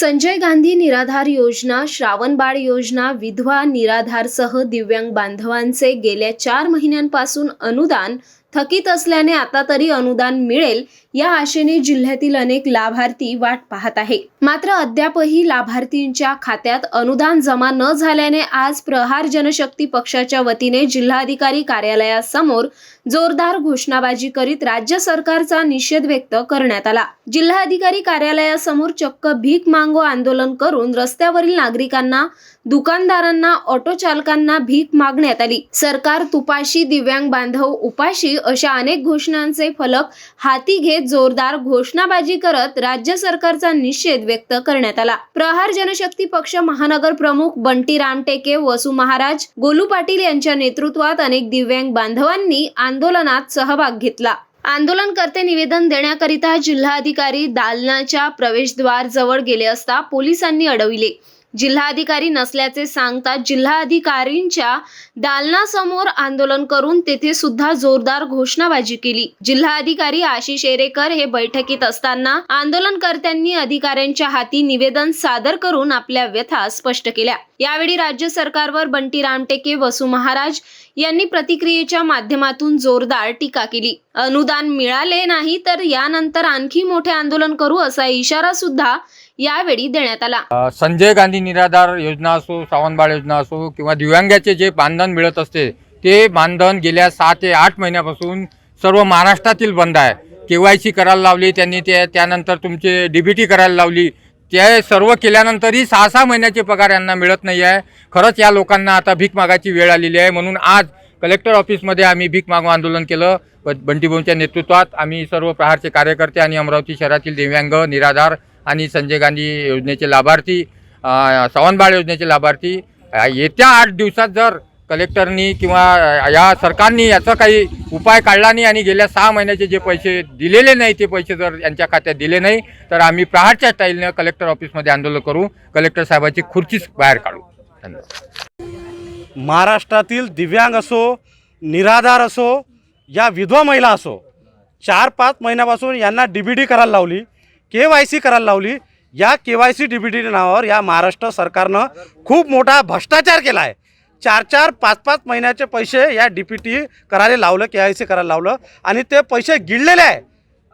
संजय गांधी निराधार योजना श्रावणबाळ योजना विधवा निराधारसह दिव्यांग बांधवांचे गेल्या चार महिन्यांपासून अनुदान थकीत असल्याने आता तरी अनुदान मिळेल या आशेने जिल्ह्यातील अनेक लाभार्थी वाट पाहत आहे. मात्र अद्यापही लाभार्थींच्या खात्यात अनुदान जमा न झाल्याने आज प्रहार जनशक्ती पक्षाच्या वतीने जिल्हाधिकारी कार्यालयासमोर जोरदार घोषणाबाजी करीत राज्य सरकारचा निषेध व्यक्त करण्यात आला. जिल्हाधिकारी कार्यालयासमोर चक्क भीक मांगो आंदोलन करून रस्त्यावरील नागरिकांना दुकानदारांना ऑटो चालकांना भीक मागण्यात आली. सरकार तुपाशी दिव्यांग बांधव उपाशी अशा अनेक घोषणांचे फलक हाती घेत जोरदार घोषणाबाजी करत राज्य सरकारचा निषेध व्यक्त करण्यात आला. प्रहार जनशक्ती पक्ष महानगर प्रमुख बंटी रामटेके वसू महाराज गोलू पाटील यांच्या नेतृत्वात अनेक दिव्यांग बांधवांनी आंदोलनात सहभाग घेतला. आंदोलनकर्ते निवेदन देण्याकरिता जिल्हाधिकारी दालनाच्या प्रवेशद्वार जवळ गेले असता पोलिसांनी अडविले. जिल्हाधिकारी नसल्याचे सांगता जिल्हाधिकारींच्या दालनासमोर आंदोलन करून तेथे सुद्धा जोरदार घोषणाबाजी केली. जिल्हाधिकारी आशिष एरेकर हे बैठकीत असताना आंदोलनकर्त्यांनी अधिकाऱ्यांच्या हाती निवेदन सादर करून आपल्या व्यथा स्पष्ट केल्या. यावेळी राज्य सरकारवर बंटी रामटेके वसु महाराज यांनी प्रतिक्रियेच्या माध्यमातून जोरदार टीका केली. अनुदान मिळाले नाही तर यानंतर आणखी मोठे आंदोलन करू असा इशारा सुद्धा यावेळी देण्यात आला. संजय गांधी निराधार योजना असो सावंतबाळ योजना असो किंवा दिव्यांगाचे जे मानधन मिळत असते ते मानधन गेल्या सहा ते आठ महिन्यापासून सर्व महाराष्ट्रातील बंद आहे. के वाय सी करायला लावली त्यांनी ते त्यानंतर तुमचे डी बी टी करायला लावली. ते सर्व केल्यानंतरही सहा सहा महिन्याचे पगार यांना मिळत नाही आहे. खरंच या लोकांना आता भीक मागायची वेळ आलेली आहे. म्हणून आज कलेक्टर ऑफिसमध्ये आम्ही भीक मागो आंदोलन केलं. बंटीभाऊंच्या नेतृत्वात आम्ही सर्व प्रहारचे कार्यकर्ते आणि अमरावती शहरातील दिव्यांग निराधार आणि संजय गांधी योजनेचे लाभार्थी अ, योजनेचे लाभार्थी येत्या आठ दिवसात जर कलेक्टरनी किंवा या सरकारनी याचा काही उपाय काढला नाही आणि गेल्या सहा महिन्याचे जे पैसे दिलेले नाही ते पैसे जर यांच्या खात्यात दिले नाही तर आम्ही प्रहारच्या स्टाईलनं कलेक्टर ऑफिसमध्ये आंदोलन करू कलेक्टर साहेबाची खुर्चीच बाहेर काढू. धन्यवाद. महाराष्ट्रातील दिव्यांग असो निराधार असो या विधवा महिला असो चार पाच महिन्यापासून यांना डी बी डी करायला लावली. के वाय सी करायला लावली. या K Y C D B D नावावर या महाराष्ट्र सरकारनं खूप मोठा भ्रष्टाचार केला आहे चार चार पाच पाच महिन्याचे पैसे या डी पी टी करायला लावलं के आय सी करायला लावलं आणि ते पैसे गिळलेले आहे.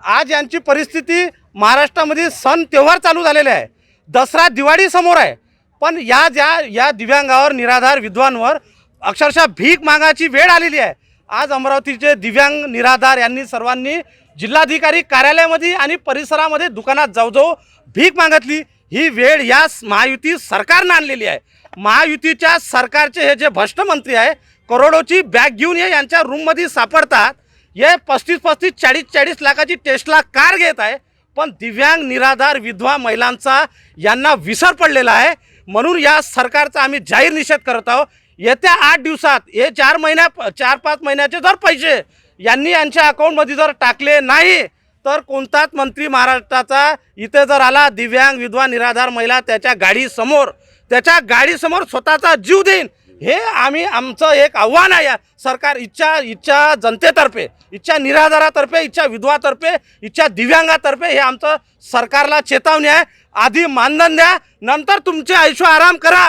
आज यांची परिस्थिती महाराष्ट्रामध्ये सण त्योहार चालू झालेले आहे. दसरा दिवाळी समोर आहे. पण या ज्या या दिव्यांगावर निराधार विद्वांवर अक्षरशः भीक मागाची वेळ आलेली आहे. आज अमरावतीचे दिव्यांग निराधार यांनी सर्वांनी जिल्हाधिकारी कार्यालयामध्ये आणि परिसरामध्ये दुकानात जाऊ जाऊ भीक मागितली. ही वेळ या महायुती सरकारनं आणलेली आहे. महायुतीच्या सरकारचे हे जे भ्रष्ट मंत्री आहे करोडोची बॅग घेऊन हे यांच्या रूममध्ये सापडतात. हे पस्तीस पस्तीस चाळीस चाळीस लाखाची टेस्टला कार घेत आहे. पण दिव्यांग निराधार विधवा महिलांचा यांना विसर पडलेला आहे. म्हणून या सरकारचा आम्ही जाहीर निषेध करत आहोत. येत्या आठ दिवसात हे चार महिन्या चार पाच महिन्याचे जर पैसे यांनी यांच्या अकाउंटमध्ये जर टाकले नाही तर कोणताच मंत्री महाराष्ट्राचा इथे जर आला दिव्यांग विधवा निराधार महिला त्याच्या गाडीसमोर त्याच्या गाडीसमोर स्वतःचा जीव देईन हे आम्ही आमचं एक आव्हान आहे. या सरकार इच्छा इच्छा जनतेतर्फे इच्छा निराधारातर्फे इच्छा विधवातर्फे इच्छा दिव्यांगातर्फे हे आमचं सरकारला चेतावणी आहे. आधी मानधन द्या नंतर तुमचे आयुष्य आराम करा.